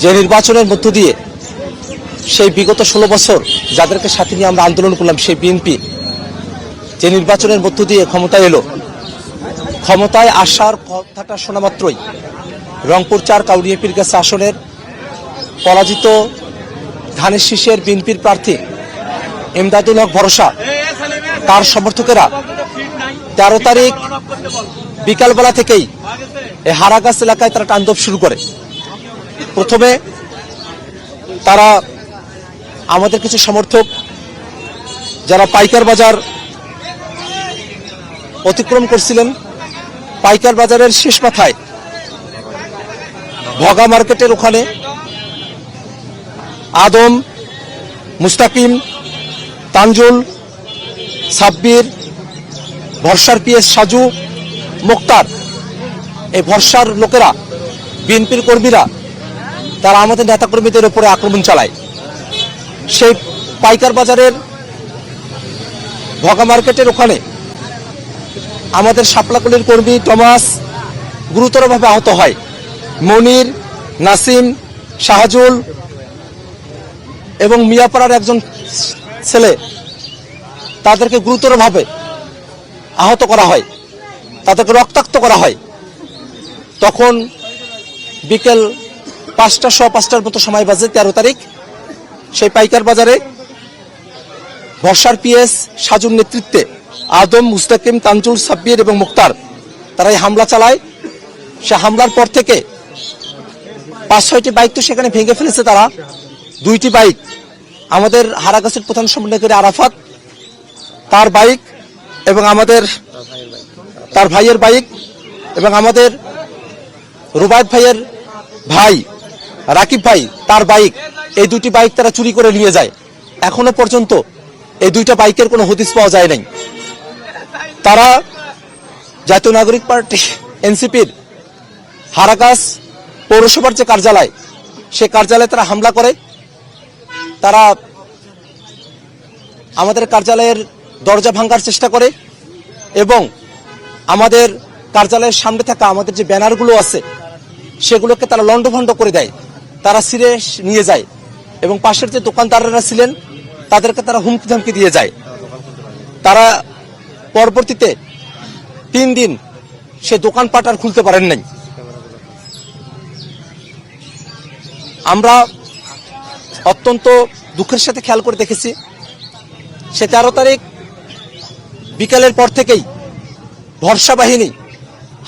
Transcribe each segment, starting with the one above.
যে নির্বাচনের মধ্য দিয়ে সেই বিগত ষোলো বছর যাদেরকে সাথে নিয়ে আমরা আন্দোলন করলাম, সেই বিএনপি যে নির্বাচনের মধ্য দিয়ে ক্ষমতায় এলো, ক্ষমতায় আসার কথাটা শোনা মাত্রই রংপুর চার কাউরিয়াপির কাছে আসনের পরাজিত ধানের শীষের বিএনপির প্রার্থী এমদাদুল হক ভরসা। তার সমর্থকেরা তেরো তারিখ বিকালবেলা থেকেই এই হারাগাছ এলাকায় তারা তাণ্ডব শুরু করে। প্রথমে তারা আমাদের কিছু সমর্থক যারা পাইকার বাজার অতিক্রম করছিলেন, পাইকার বাজারের শেষ মাথায় ভগা মার্কেটের ওখানে আদম, মুস্তাকিম, তানজুল, সাব্বির, ভরসার পিএস সাজু, মুক্তার। এই ভরসার লোকেরা, বিএনপির কর্মীরা তারা আমাদের নেতাকর্মীদের উপরে আক্রমণ চালায়। সেই পাইকার বাজারের ভগা মার্কেটের ওখানে আমাদের শাপলাকুলির কর্মী টমাস গুরুতরভাবে আহত হয়। মনির, নাসিম, শাহজুল এবং মিয়াপাড়ার একজন ছেলে তাদেরকে গুরুতরভাবে আহত করা হয়। তাদেরকে রক্তাক্ত করা হয়। তখন বিকেল পাঁচটা, শ পাঁচটার মতো সময় বাজে, তেরো তারিখ। সেই পাইকার বাজারে ভরসার পিএস সাজুর নেতৃত্বে আদম, মুস্তাকিম, তানজুল, সাব্বির এবং মুক্তার তারা হামলা চালায়। সে হামলার পর থেকে পাঁচ, ছয়টি বাইক তো সেখানে ভেঙে ফেলেছে তারা। দুইটি বাইক আমাদের হারাগাছের প্রধান সমন্বয়কারী আরাফাত, তার বাইক এবং আমাদের তার ভাইয়ের বাইক এবং আমাদের রুবায়ত ভাইয়ের ভাই রাকিব ভাই, তার বাইক এই দুটি বাইক তারা চুরি করে নিয়ে যায়। এখনও পর্যন্ত এই দুইটা বাইকের কোনো হদিস পাওয়া যায় নাই। তারা জাতীয় নাগরিক পার্টি, এনসিপির হারাকাস পৌরসভার যে কার্যালয়, সে কার্যালয়ে তারা হামলা করে। তারা আমাদের কার্যালয়ের দরজা ভাঙার চেষ্টা করে এবং আমাদের কার্যালয়ের সামনে থাকা আমাদের যে ব্যানারগুলো আছে, সেগুলোকে তারা লণ্ডভণ্ড করে দেয়। তারা সিরে নিয়ে যায় এবং পাশের যে দোকানদাররা ছিলেন, তাদেরকে তারা হুমকি ধামকি দিয়ে যায়। তারা পরবর্তীতে তিন দিন সে দোকানপাট আর খুলতে পারেন নাই। আমরা অত্যন্ত দুঃখের সাথে খেয়াল করে দেখেছি সে তেরো তারিখ বিকালের পর থেকেই ভরসা বাহিনী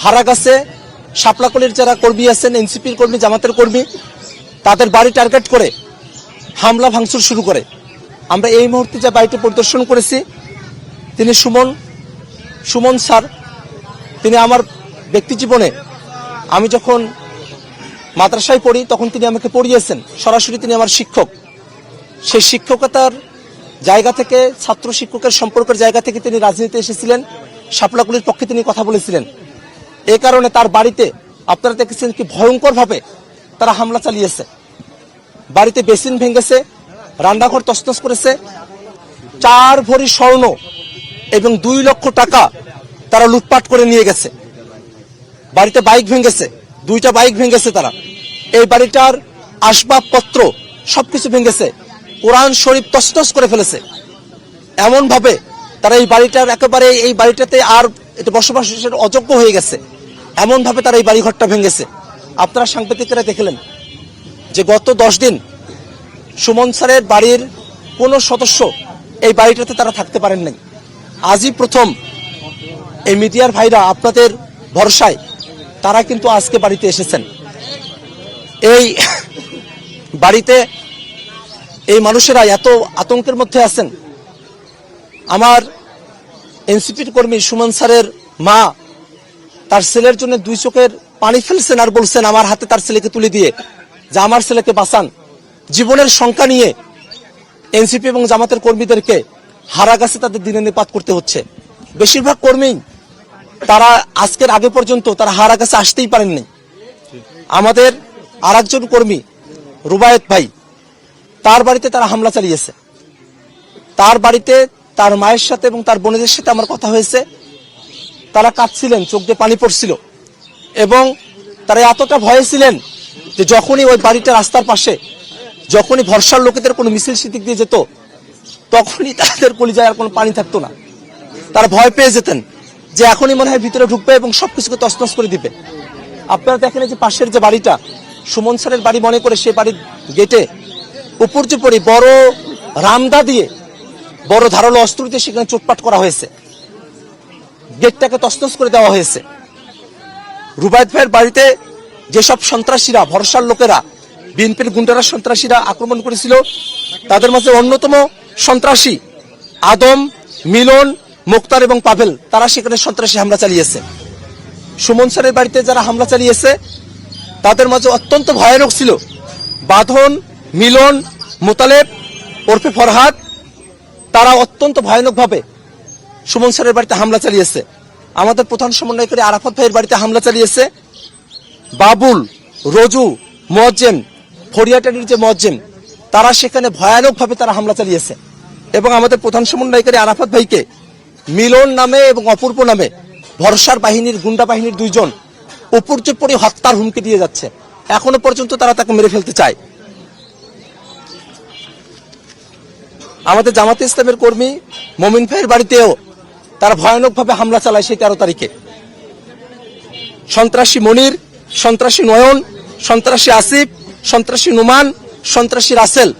হারাগাছে শাপলাকলির যারা কর্মী আছেন, এনসিপির কর্মী, জামাতের কর্মী তাদের বাড়ি টার্গেট করে হামলা ভাঙচুর শুরু করে। আমরা এই মুহূর্তে যে বাড়িটি পরিদর্শন করেছি, তিনি সুমন সুমন স্যার, তিনি আমার ব্যক্তি জীবনে আমি যখন মাদ্রাসায় পড়ি, তখন তিনি আমাকে পড়িয়েছেন। সরাসরি তিনি আমার শিক্ষক। সেই শিক্ষকতার জায়গা থেকে, ছাত্র শিক্ষকের সম্পর্কের জায়গা থেকে তিনি রাজনীতিতে এসেছিলেন। শাপলাকুলির পক্ষে তিনি কথা বলেছিলেন। এ কারণে তার বাড়িতে আপনারা দেখেছেন কি ভয়ঙ্করভাবে তারা হামলা চালিয়েছে। বাড়িতে বেসিন ভেঙেছে, রান্নাঘর তসতস করেছে। চার ভরি স্বর্ণ এবং দুই লক্ষ টাকা তারা লুটপাট করে নিয়ে গেছে। বাড়িতে বাইক ভেঙেছে, দুইটা বাইক ভেঙেছে তারা। এই বাড়িটার আসবাবপত্র সবকিছু ভেঙেছে, কোরআন শরীফ তসতস করে ফেলেছে। এমন ভাবে তারা এই বাড়িটার একেবারে এই বাড়িটাতে আর এটা বসবাসের অযোগ্য হয়ে গেছে। এমন ভাবে তারা এই বাড়িঘরটা ভেঙেছে। আপনারা সাংবাদিকরা দেখলেন যে গত দশ দিন সুমন স্যারের বাড়ির কোনো সদস্য এই বাড়িটাতে তারা থাকতে পারেন নাই। আজই প্রথম এই মিডিয়ার ভাইরা আপনাদের ভরসায় তারা কিন্তু আজকে বাড়িতে এসেছেন। এই বাড়িতে এই মানুষেরা এত আতঙ্কের মধ্যে আছেন। আমার এনসিপির কর্মী সুমন স্যারের মা তার ছেলের জন্য দুই চোখের পানি ফেলছেন আর বলছেন, আমার হাতে তার ছেলেকে তুলে দিয়ে যে আমার ছেলেকে বাঁচান। জীবনের সংখ্যা নিয়ে এনসিপি এবং জামাতের কর্মীদেরকে হারাগাছে তাদের দিনে নিপাত করতে হচ্ছে। বেশিরভাগ কর্মী তারা আজকের আগে পর্যন্ত তারা হারাগাছে আসতেই পারেননি। আমাদের আরেকজন কর্মী, রুবায়েত ভাই, তার বাড়িতে তারা হামলা চালিয়েছে। তার বাড়িতে তার মায়ের সাথে এবং তার বোনেদের সাথে আমার কথা হয়েছে। তারা কাঁদছিলেন, চোখ দিয়ে পানি পড়ছিল। এবং তারা এতটা ভয়ে ছিলেন যে যখনই ওই বাড়িটা রাস্তার পাশে, যখনই ভরসার লোকেদের কোনো মিছিল সিদ্দিক দিয়ে যেত, তখনই তাদের কলিজায় আর কোনো পানি থাকতো না। তারা ভয় পেয়ে যেতেন যে এখনই মনে হয় ভিতরে ঢুকবে এবং সবকিছুকে তছনছ করে দিবে। আপনারা দেখেন যে পাশের যে বাড়িটা, সুমন স্যারের বাড়ি মনে করে সেই বাড়ির গেটে উপর পরি বড় রামদা দিয়ে বড় ধারালো অস্ত্র দিয়ে সেখানে চোটপাট করা হয়েছে। গেটটাকে তছনছ করে দেওয়া হয়েছে। রুবায়ত ভাইয়ের বাড়িতে যেসব সন্ত্রাসীরা, ভরসার লোকেরা, বিএনপির গুন্ডারা সন্ত্রাসীরা আক্রমণ করেছিল, তাদের মাঝে অন্যতম সন্ত্রাসী আদম, মিলন, মুক্তার এবং পাভেল, তারা সেখানে সন্ত্রাসী হামলা চালিয়েছে। সুমন স্যারের বাড়িতে যারা হামলা চালিয়েছে, তাদের মাঝে অত্যন্ত ভয়ানক ছিল। বাঁধন, মিলন, মোতালেব, ওরফে ফরহাদ, তারা অত্যন্ত ভয়ানকভাবে সুমন স্যারের বাড়িতে হামলা চালিয়েছে। আমাদের প্রধান সমন্বয়কারী আরাফাত ভাইয়ের বাড়িতে হামলা চালিয়েছে। বাবুল, রজু, মোয়াজ্জেম ফরিয়াটারির যে মোয়াজ্জেম, তারা সেখানে ভয়ানকভাবে তারা হামলা চালিয়েছে। এবং আমাদের প্রধান সমন্বয়কারী আরাফাত ভাইকে মিলন নামে এবং অপূর্ব নামে ভরসার বাহিনীর, গুন্ডা বাহিনীর দুইজন উপর্যপরি হত্যার হুমকি দিয়ে যাচ্ছে। এখনও পর্যন্ত তারা তাকে মেরে ফেলতে চায়। আমাদের জামাতে ইসলামের কর্মী মমিন ভাইয়ের বাড়িতেও তারা ভয়ানকভাবে হামলা চালায় সেই তেরো তারিখে। সন্ত্রাসী মনির, সন্ত্রাসী নয়ন, সন্ত্রাসী আসিফ, সন্ত্রাসী নুমান, সন্ত্রাসী রাসেল,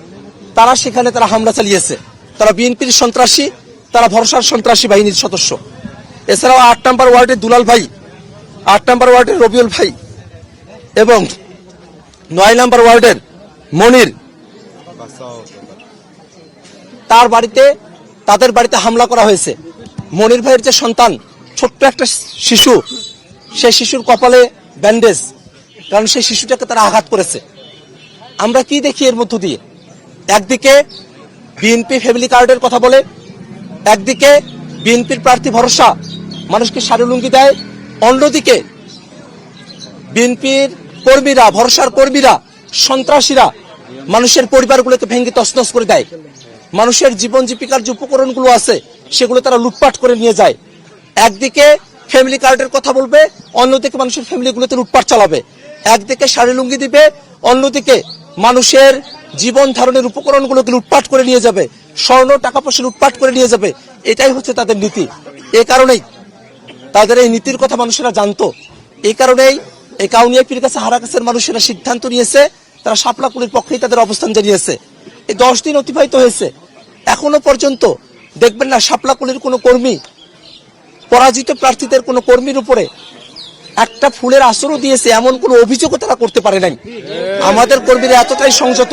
তারা সেখানে তারা হামলা চালিয়েছে। তারা বিএনপির সন্ত্রাসী, তারা ভরসার সন্ত্রাসী বাহিনীর সদস্য। এছাড়াও আট নম্বর ওয়ার্ডের দুলাল ভাই, আট নম্বর ওয়ার্ডের রবিউল ভাই এবং নয় নম্বর ওয়ার্ডের মনির। তার বাড়িতে, তাদের বাড়িতে হামলা করা হয়েছে। মনির ভাইয়ের যে সন্তান, ছোট্ট একটা শিশু সেই শিশুর কপালে ব্যান্ডেজ কারণ সেই শিশুটাকে তারা আঘাত করেছে। আমরা কি দেখি এর মধ্য দিয়ে? একদিকে বিএনপি ফ্যামিলি কার্ডের কথা বলে, একদিকে বিএনপির প্রার্থী ভরসা, মানুষকে সারুলুঙ্গি দেয়, অন্যদিকে বিএনপির কর্মীরা, ভরসার কর্মীরা, সন্ত্রাসীরা, মানুষের পরিবারগুলোকে ভেঙে তছনছ করে দেয়। মানুষের জীবন জীবিকার যে উপকরণগুলো আছে, সেগুলো তারা লুটপাট করে নিয়ে যায়। একদিকে ফ্যামিলি কার্ডের কথা বলবে, অন্যদিকে মানুষের ফ্যামিলিগুলোতে লুটপাট চালাবে। একদিকে শাড়ি লুঙ্গি দিবে, অন্যদিকে মানুষের জীবন ধারণের উপকরণগুলোকে লুটপাট করে নিয়ে যাবে। স্বর্ণ, টাকা পয়সা লুটপাট করে নিয়ে যাবে। এটাই হচ্ছে তাদের নীতি। এ কারণেই তাদের এই নীতির কথা মানুষেরা জানতো। এই কারণেই এই কাউনিয়া পীর কাছে হারাকাছের মানুষেরা সিদ্ধান্ত নিয়েছে, তারা শাপলাকুলির পক্ষেই তাদের অবস্থান জানিয়েছে। এই দশ দিন অতিবাহিত হয়েছে। এখনও পর্যন্ত দেখবেন না শাপলাকুলির কোনো কর্মী, পরাজিত প্রার্থীদের কোনো কর্মীর উপরে একটা ফুলের আসরও দিয়েছে, এমন কোনো অভিযোগও তারা করতে পারে নাই। আমাদের কর্মীরা এতটাই সংযত,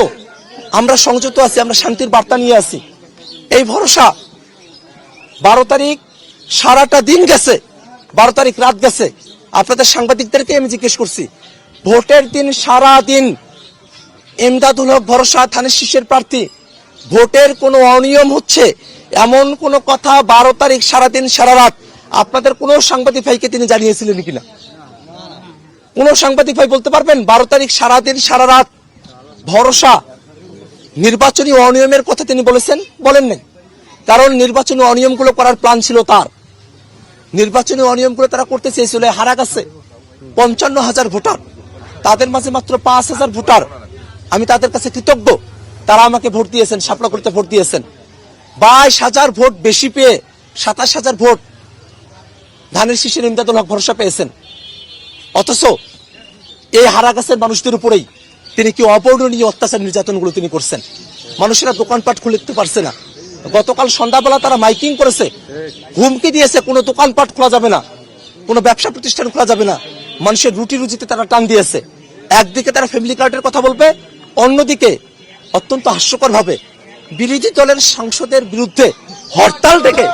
আমরা সংযত আছি, আমরা শান্তির বার্তা নিয়ে আছি। এই ভরসা বারো তারিখ সারাটা দিন গেছে, বারো তারিখ রাত গেছে। আপনাদের সাংবাদিকদেরকে আমি জিজ্ঞেস করছি, ভোটের দিন সারা দিন এমদাদুল হক ভরসা থানের শীষের প্রার্থী ভোটের কোনো অনিয়ম হচ্ছে? এমন কোনো কথা বারো তারিখ সারাদিন সারা রাত আপনাদের কোনো সাংবাদিক ভাইকে তিনি জানিয়েছিলেন কিনা? কোন সাংবাদিক ভাই বলতে পারবেন? বারো তারিখ সারাদিন সারা রাত ভরসা, নির্বাচনী অনিয়মের কথা তিনি বলেছেন? বলেন নাই। কারণ নির্বাচনী অনিয়মগুলো করার প্ল্যান ছিল তার। নির্বাচনী অনিয়মগুলো তারা করতে চেয়েছিল, হারা গেছে। পঞ্চান্ন হাজার ভোটার। তাদের মাঝে মাত্র পাঁচ হাজার ভোটার। আমি তাদের কাছে কৃতজ্ঞ। তারা আমাকে ভোট দিয়েছেন সাপলাকুড়িতে ভোট দিয়েছেন। বাইশ হাজার ভোট বেশি পেয়ে সাতাশ হাজার ভোট ধানের শিশির ইমদাদুল হক ভরসা পেয়েছেন। অথচ এই হারাগাছের মানুষদের উপরেই তিনি কি অবর্ণনীয় অত্যাচার নির্যাতনগুলো তিনি করছেন। মানুষেরা দোকানপাট খুলতে পারছে না। গতকাল সন্ধ্যাবেলা তারা মাইকিং করেছে। হুমকি দিয়েছে, কোনো দোকানপাট খোলা যাবে না, কোনো ব্যবসা প্রতিষ্ঠান খোলা যাবে না। মানুষের রুটি রুজিতে তারা টান দিয়েছে। একদিকে তারা ফ্যামিলি কার্ডের কথা বলবে, অন্যদিকে অত্যন্ত হাস্যকর ভাবে বিরোধী দলের সাংসদের বিরুদ্ধে হরতাল ডেকে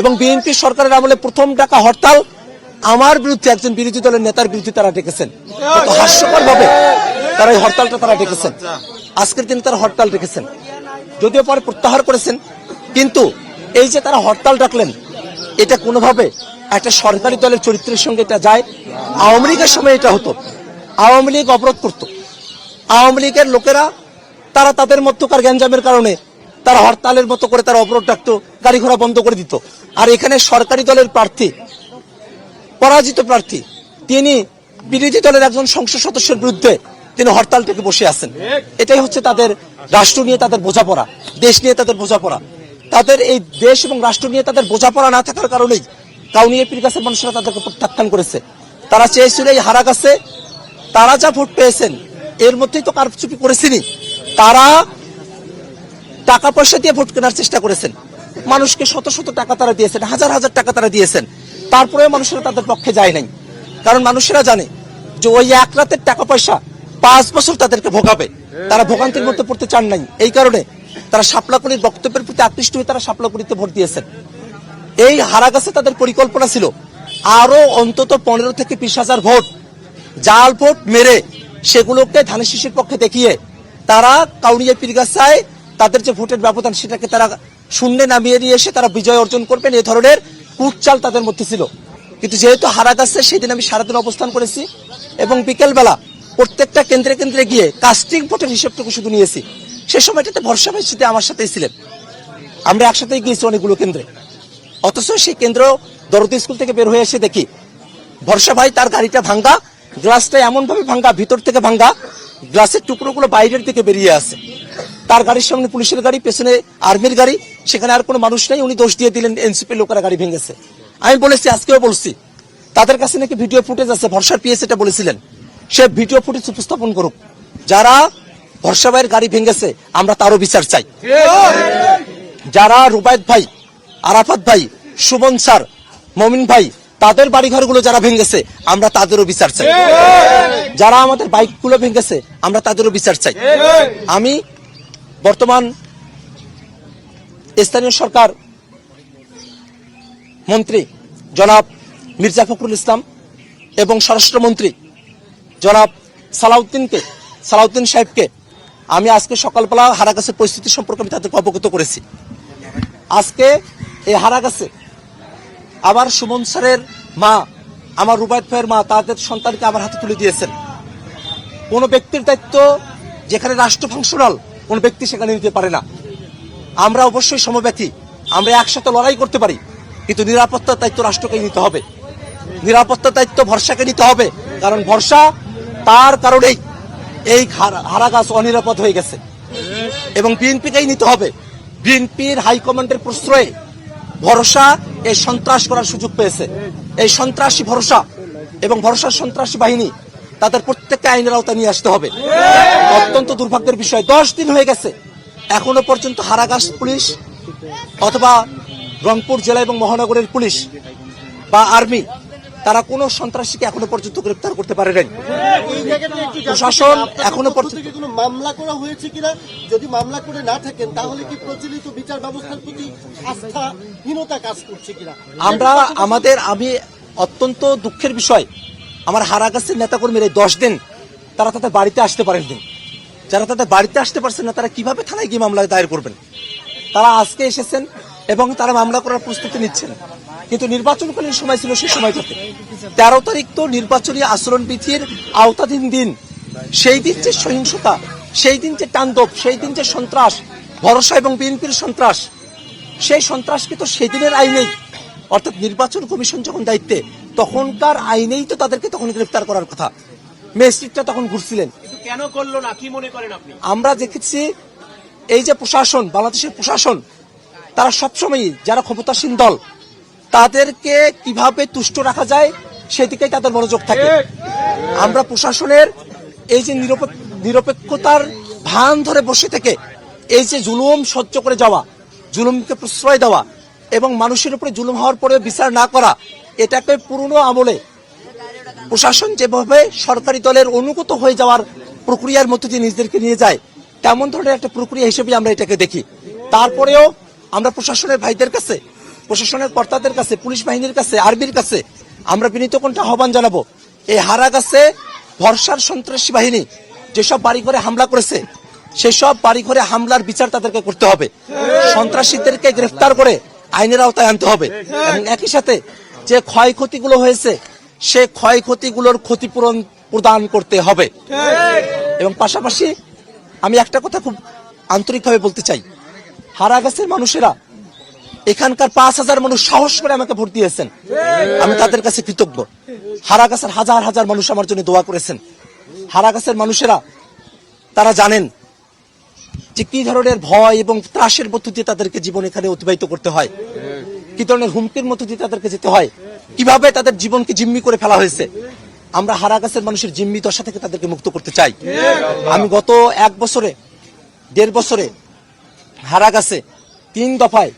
এবং বিএনপি সরকারের আমলে প্রথম ডাকা হরতাল আমার বিরুদ্ধে একজন বিরোধী দলের নেতার বিরুদ্ধে তারা ডেকেছেন। কত হাস্যকর ভাবে তারা এই হরতালটা তারা ডেকেছেন। আজকের দিনে তারা হরতাল ডেকেছেন। যদিও পরে প্রত্যাহার করেছেন, কিন্তু এই যে তারা হরতাল ডাকলেন, এটা কোনোভাবে একটা সরকারি দলের চরিত্রের সঙ্গে এটা যায়। আওয়ামী লীগের সময় এটা হতো। আওয়ামী লীগ অবরোধ করত। আওয়ামী লীগের লোকেরা তারা তাদের মধ্যকার গ্যাঞ্জামের কারণে তারা হরতালের মতো করে তারা অবরোধ ডাকতো গাড়ি ঘোড়া বন্ধ করে দিত। আর এখানে সরকারি দলের প্রার্থী, পরাজিত প্রার্থী, তিনি বিরোধী দলের একজন সংসদ সদস্যের বিরুদ্ধে তিনি হরতাল থেকে বসে আছেন। এটাই হচ্ছে তাদের রাষ্ট্র নিয়ে তাদের বোঝাপড়া, দেশ নিয়ে তাদের বোঝাপড়া। তাদের এই দেশ এবং রাষ্ট্র নিয়ে তাদের বোঝাপড়া না থাকার কারণেই কাউনিয়াপির কাছে মানুষরা তাদেরকে প্রত্যাখ্যান করেছে। তারা চেয়েছিল এই হারা কাছে তারা যা ভোট পেয়েছেন, এর মধ্যেই তো কারচুপি করেছেনি তারা টাকা পয়সা দিয়ে ভোট কেনার চেষ্টা করেছেন। মানুষকে শত শত টাকা তারা দিয়েছেন, হাজার হাজার টাকা তারা দিয়েছেন। তারপরেও মানুষেরা তাদের পক্ষে যায় নাই। কারণ মানুষেরা জানে যে ওই এক রাতের টাকা পয়সা পাঁচ বছর তাদেরকে ভোগাবে। তারা ভোগান্তির মধ্যে পড়তে চান নাই। এই কারণে তারা শাপলাকুলির বক্তব্যের প্রতি আকৃষ্ট হয়ে তারা শাপলাকুলিতে ভোট দিয়েছেন। এই হারাগাছে তাদের পরিকল্পনা ছিল আরও অন্তত পনেরো থেকে বিশ হাজার ভোট, জাল ভোট মেরে সেগুলোকে ধানের শীষের পক্ষে দেখিয়ে তারা কাউরিয়া পীরগাছায় তাদের যে ভোটের ব্যবধান সেটাকে তারা শূন্যে নামিয়ে নিয়ে এসে তারা বিজয় অর্জন করবেন, এ ধরনের কুটচাল তাদের মধ্যে ছিল। কিন্তু যেহেতু হারা গেছে সেদিন আমি সারাদিন অবস্থান করেছি এবং বিকেলবেলা প্রত্যেকটা কেন্দ্রে কেন্দ্রে গিয়ে কাস্টিং ভোটের হিসেবটুকু শুধু নিয়েছি, সে সময়টাতে ভরসা ভাই সাথে আমার সাথেই ছিলেন। আমরা একসাথেই গিয়েছি অনেকগুলো কেন্দ্রে। অথচ সেই কেন্দ্র দরদি স্কুল থেকে বের হয়ে এসে দেখি, ভরসা ভাই তার গাড়িটা ভাঙ্গা, গ্লাসটা এমন ভাবে ভাঙ্গা, ভিতর থেকে ভাঙ্গা গ্লাসের টুকরোগুলো বাইরের দিকে বেরিয়ে আসে। তার গাড়ির সামনে পুলিশের গাড়ি, পেছনে আর্মির গাড়ি, সেখানে আর কোনো মানুষ নেই। উনি দোষ দিয়ে দিলেন, এনসিপি লোকেরা গাড়ি ভেঙেছে। আমি বলেছি, আজকেও বলছি, তাদের কাছে নাকি ভিডিও ফুটেজ আছে, ভরসার পিএস এটা বলেছিলেন। সে ভিডিও ফুটেজ উপস্থাপন করুক। যারা ভরসা ভাইয়ের গাড়ি ভেঙেছে, আমরা তারও বিচার চাই। যারা রুবায়ত ভাই, আরাফাত ভাই, সুমন স্যার, মমিন ভাই তাদের বাড়িঘরগুলো যারা ভেঙেছে আমরা তাদেরও বিচার চাই। যারা আমাদের বাইকগুলো ভেঙেছে আমরা তাদেরও বিচার চাই। আমি বর্তমান স্থানীয় সরকার মন্ত্রী জনাব মির্জা ফখরুল ইসলাম এবং স্বরাষ্ট্রমন্ত্রী জনাব সালাউদ্দিনকে সালাউদ্দিন সাহেবকে আমি আজকে সকালবেলা হারাগাছের পরিস্থিতি সম্পর্কে আমি তাদেরকে অবগত করেছি। আজকে এই হারাগাছে আবার সুমন স্যারের মা, আমার রুবায়ত ভাইয়ের মা, তাদের সন্তানকে আমার হাতে তুলে দিয়েছেন। কোন ব্যক্তির দায়িত্ব যেখানে রাষ্ট্র ফাংশনাল কোন ব্যক্তি সেখানে নিতে পারে না। আমরা অবশ্যই সমব্যথী। আমরা একসাথে লড়াই করতে পারি। কিন্তু নিরাপত্তার দায়িত্ব রাষ্ট্রকে নিতে হবে। নিরাপত্তার দায়িত্ব ভরসাকে নিতে হবে। কারণ ভরসা তার কারণেই এই হারা- হারাগাছ অনিরাপদ হয়ে গেছে। এবং বিএনপিকেই নিতে হবে? বিএনপির হাইকমান্ডের প্রশ্রয়ে ভরসা এই সন্ত্রাস করার সুযোগ পেয়েছে। এই সন্ত্রাসী ভরসা এবং ভরসার সন্ত্রাসী বাহিনী তাদের প্রত্যেককে আইনের আওতায় নিয়ে আসতে হবে। অত্যন্ত দুর্ভাগ্যের বিষয়। দশ দিন হয়ে গেছে। এখনও পর্যন্ত হারাগাস পুলিশ অথবা রংপুর জেলা এবং মহানগরের পুলিশ বা আর্মি তারা কোনো সন্ত্রাসীকে এখনও পর্যন্ত গ্রেপ্তার করতে পারে নাই। প্রশাসন এখনও পর্যন্ত- কোনো মামলা করা হয়েছে কিনা? যদি মামলা করে না থাকেন তাহলে কি প্রচলিত বিচার ব্যবস্থার প্রতি আস্থাহীনতা কাজ করছে কিনা? আমরা আমাদের আমি অত্যন্ত দুঃখের বিষয়। আমার হারাগাছের নেতাকর্মীরা এই দশ দিন তারা তাদের বাড়িতে আসতে পারেননি যারা তাদের বাড়িতে আসতে পারছেন না তারা কীভাবে থানায় গিয়ে মামলা দায়ের করবেন? তারা আজকে এসেছেন এবং তারা মামলা করার প্রস্তুতি নিচ্ছেন। কিন্তু নির্বাচনকালীন সময় ছিল সেই সময়টাতে। তেরো তারিখ তো নির্বাচনী আচরণবিধির আওতাধীন দিন। সেই দিন যে সহিংসতা সেই দিন যে তাণ্ডব সেই দিন যে সন্ত্রাস ভরসা এবং বিএনপির সন্ত্রাস সেই সন্ত্রাসকে তো সেদিনের আইনেই অর্থাৎ নির্বাচন কমিশন যখন দায়িত্বে তখনকার আইনেই তো তাদেরকে তখন গ্রেফতার করার কথা। ম্যাজিস্ট্রেটটা তখন ঘুরছিলেন। কেন করল না? কি মনে করেন আপনি? আমরা দেখেছি এই যে প্রশাসন বাংলাদেশের প্রশাসন তারা সবসময়ই যারা ক্ষমতাসীন দল তাদেরকে কীভাবে তুষ্ট রাখা যায়, সেদিকেই তাদের মনোযোগ থাকে। আমরা প্রশাসনের এই যে নিরপেক্ষ- নিরপেক্ষতার ভান ধরে বসে থেকে এই যে জুলুম সহ্য করে যাওয়া, জুলুমকে প্রশ্রয় দেওয়া এবং মানুষের উপরে জুলুম হওয়ার পরে বিচার না করা, এটাকে পুরনো আমলে প্রশাসন যেভাবে সরকারি দলের অনুগত হয়ে যাওয়ার প্রক্রিয়ার মধ্যে দিয়ে নিজেদেরকে নিয়ে যায়, তেমন ধরনের একটা প্রক্রিয়া হিসেবে আমরা এটাকে দেখি। তারপরেও আমরা প্রশাসনের ভাইদের কাছে প্রশাসনের কর্তাদের কাছে, পুলিশ বাহিনীর কাছে আর্মির কাছে আমরা বিনীত কণ্ঠে আহ্বান জানাব। এই হারা গাছে ভরসার সন্ত্রাসী বাহিনী যেসব বাড়ি ঘরে হামলা করেছে, সেসব বাড়িঘরে হামলার বিচার তাদেরকে করতে হবে। সন্ত্রাসীদেরকে গ্রেফতার করে আইনের আওতায় আনতে হবে। এবং একই সাথে যে ক্ষয়ক্ষতিগুলো হয়েছে, সে ক্ষয়ক্ষতিগুলোর ক্ষতিপূরণ প্রদান করতে হবে। এবং পাশাপাশি আমি একটা কথা খুব আন্তরিকভাবে বলতে চাই। হারাগাছের মানুষেরা এখানকার পাঁচ হাজার মানুষ সাহস করে আমাকে ভোট দিয়েছেন। আমি তাদের কাছে কৃতজ্ঞ। হারাগাছের হাজার হাজার মানুষ আমার জন্য দোয়া করেছেন। হারাগাছের মানুষেরা, তারা জানেন যে কি ধরনের ভয় এবং ত্রাসের মধ্য দিয়ে তাদেরকে জীবন এখানে অতিবাহিত করতে হয়। কি ধরনের হুমকির মধ্য দিয়ে তাদেরকে যেতে হয়। কীভাবে তাদের জীবনকে জিম্মি করে ফেলা হয়েছে। আমরা হারাগাছের মানুষের জিম্মি দশা থেকে তাদেরকে মুক্ত করতে চাই। আমি গত এক বছরে, দেড় বছরে হারাগাছে তিন দফায়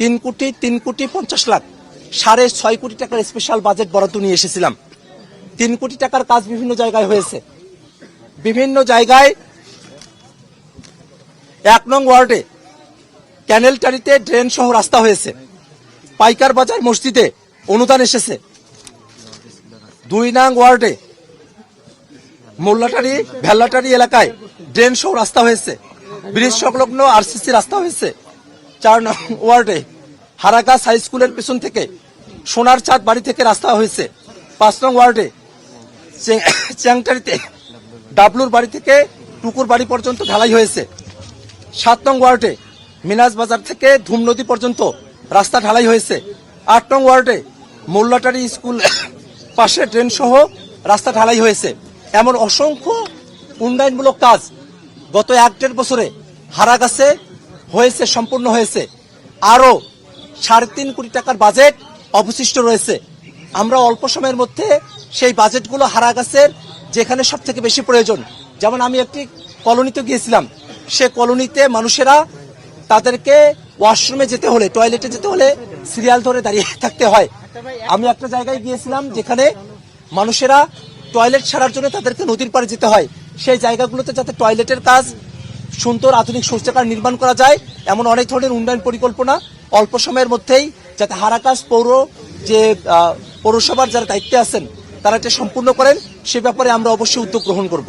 তিন কোটি তিন কোটি পঞ্চাশ লাখ, সাড়ে ছয় কোটি টাকার স্পেশাল বাজেট বরাদ্দ নিয়ে এসেছিলাম। তিন কোটি টাকার কাজ বিভিন্ন জায়গায় হয়েছে। বিভিন্ন জায়গায় এক নং ওয়ার্ডে ক্যানেলটারিতে ড্রেন সহ রাস্তা হয়েছে। পাইকার বাজার মসজিদে অনুদান এসেছে। দুই নং ওয়ার্ডে মোল্লাটারি, ভেল্লাটারি এলাকায় ড্রেন সহ রাস্তা হয়েছে। ব্রিজ সংলগ্ন আরসিসি রাস্তা হয়েছে। চার ওয়ার্ডে হারাগাছ হাই স্কুলের পেছন থেকে সোনার চাঁদ বাড়ি থেকে রাস্তা হয়েছে। পাঁচ নং ওয়ার্ডে চ্যাংটারিতে ডাবলুর বাড়ি থেকে টুকুর বাড়ি পর্যন্ত ঢালাই হয়েছে। সাত নং ওয়ার্ডে মিনাজ বাজার থেকে ধুম নদী পর্যন্ত রাস্তা ঢালাই হয়েছে। আট নং ওয়ার্ডে মোল্লাটারি স্কুল পাশে ট্রেন সহ রাস্তা ঢালাই হয়েছে। এমন অসংখ্য উন্নয়নমূলক কাজ গত এক দেড় বছরে হারাগাছে হয়েছে, সম্পূর্ণ হয়েছে। আরও সাড়ে তিন কোটি টাকার বাজেট অবশিষ্ট রয়েছে। আমরা অল্প সময়ের মধ্যে সেই বাজেটগুলো হারাগাছের যেখানে সব থেকে বেশি প্রয়োজন। যেমন আমি একটি কলোনিতে গিয়েছিলাম। সে কলোনিতে মানুষেরা তাদেরকে ওয়াশরুমে যেতে হলে, টয়লেটে যেতে হলে সিরিয়াল ধরে দাঁড়িয়ে থাকতে হয়। আমি একটা জায়গায় গিয়েছিলাম যেখানে মানুষেরা টয়লেট ছাড়ার জন্য তাদেরকে নদীর পাড়ে যেতে হয়। সেই জায়গাগুলোতে যাতে টয়লেটের কাজ সুন্দর আধুনিক শৌচাগার নির্মাণ করা যায়, এমন অনেক ধরনের উন্নয়ন পরিকল্পনা অল্প সময়ের মধ্যেই যাতে হারাকাশ পৌর যে পৌরসভার যারা দায়িত্বে আছেন, তারা এটা সম্পূর্ণ করেন, সে ব্যাপারে আমরা অবশ্যই উদ্যোগ গ্রহণ করব।